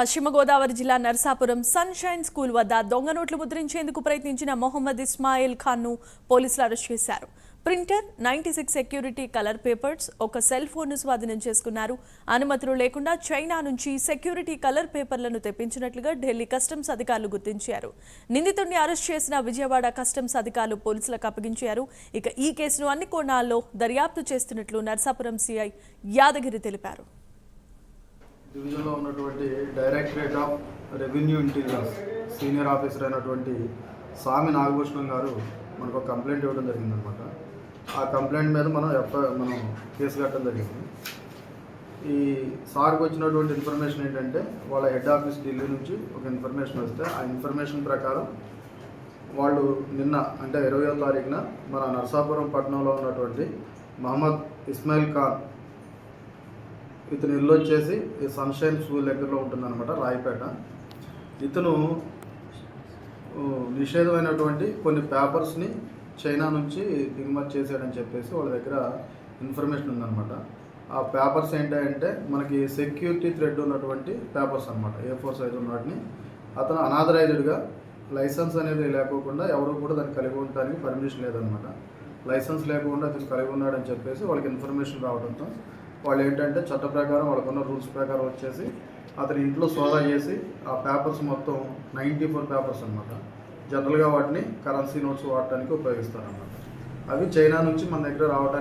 పశ్చిమ గోదావరి జిల్లా Narsapuram sunshine school వద్ద దొంగ నోట్లు ముద్రించేందుకు ప్రయత్నించిన మొహమ్మద్ ఇస్మాయిల్ ఖాన్ను పోలీసులు అరెస్ట్ చేశారు. Printer ninety six security colour papers ఒక సెల్ ఫోన్ను స్వాధీనం చేసుకున్నారు. అనుమతులు లేకుండా చైనా నుంచి సెక్యూరిటీ కలర్ పేపర్లను తెప్పించినట్లుగా ఢిల్లీ కస్టమ్స్ అధికారులు గుర్తించారు. నిందితుడిని అరెస్ట్ చేసిన విజయవాడ కస్టమ్స్ అధికారులు పోలీసులకు అప్పగించారు. ఇక ఈ కేసును అన్ని కోణాల్లో దర్యాప్తు చేస్తున్నట్లు నర్సాపురం సిఐ యాదగిరి తెలిపారు. డివిజన్లో ఉన్నటువంటి directorate of revenue interiors senior officer అయినటువంటి స్వామి నాగభూషణం గారు మనకు ఒక కంప్లైంట్ ఇవ్వడం జరిగిందనమాట. ఆ కంప్లైంట్ మీద మనం ఎఫ్ మనం కేసు కట్టడం జరిగింది. ఈ సార్కి వచ్చినటువంటి ఇన్ఫర్మేషన్ ఏంటంటే వాళ్ళ హెడ్ ఆఫీస్ ఢిల్లీ నుంచి ఒక ఇన్ఫర్మేషన్ వస్తే ఆ ఇన్ఫర్మేషన్ ప్రకారం వాళ్ళు నిన్న అంటే ఇరవయో తారీఖున మన నరసాపురం పట్టణంలో ఉన్నటువంటి మహమ్మద్ ఇస్మాయిల్ ఖాన్ ఇతను ఇల్లు వచ్చేసి సన్షైన్ స్కూల్ దగ్గరలో ఉంటుందన్నమాట రాయపేట. ఇతను నిషేధమైనటువంటి కొన్ని పేపర్స్ని చైనా నుంచి దిగుమతి చేశాడని చెప్పేసి వాళ్ళ దగ్గర ఇన్ఫర్మేషన్ ఉందన్నమాట. ఆ పేపర్స్ ఏంటంటే మనకి సెక్యూరిటీ థ్రెడ్ ఉన్నటువంటి పేపర్స్ అనమాట ఏ ఫోర్ సైజ్ ఉన్న వాటిని. అతను అనాథరైజ్డ్గా లైసెన్స్ అనేది లేకోకుండా ఎవరు కూడా దాన్ని కలిగి ఉండడానికి పర్మిషన్ లేదనమాట లైసెన్స్ లేకుండా అతను కలిగి ఉన్నాడని చెప్పేసి వాళ్ళకి ఇన్ఫర్మేషన్ రావడంతో వాళ్ళు ఏంటంటే చట్ట ప్రకారం వాళ్ళకున్న రూల్స్ ప్రకారం వచ్చేసి అతని ఇంట్లో సోదా చేసి ఆ పేపర్స్ మొత్తం నైంటీ ఫోర్ పేపర్స్ అనమాట జనరల్గా వాటిని కరెన్సీ నోట్స్ వాడటానికి ఉపయోగిస్తారన్నమాట. అవి చైనా నుంచి మన దగ్గర రావడానికి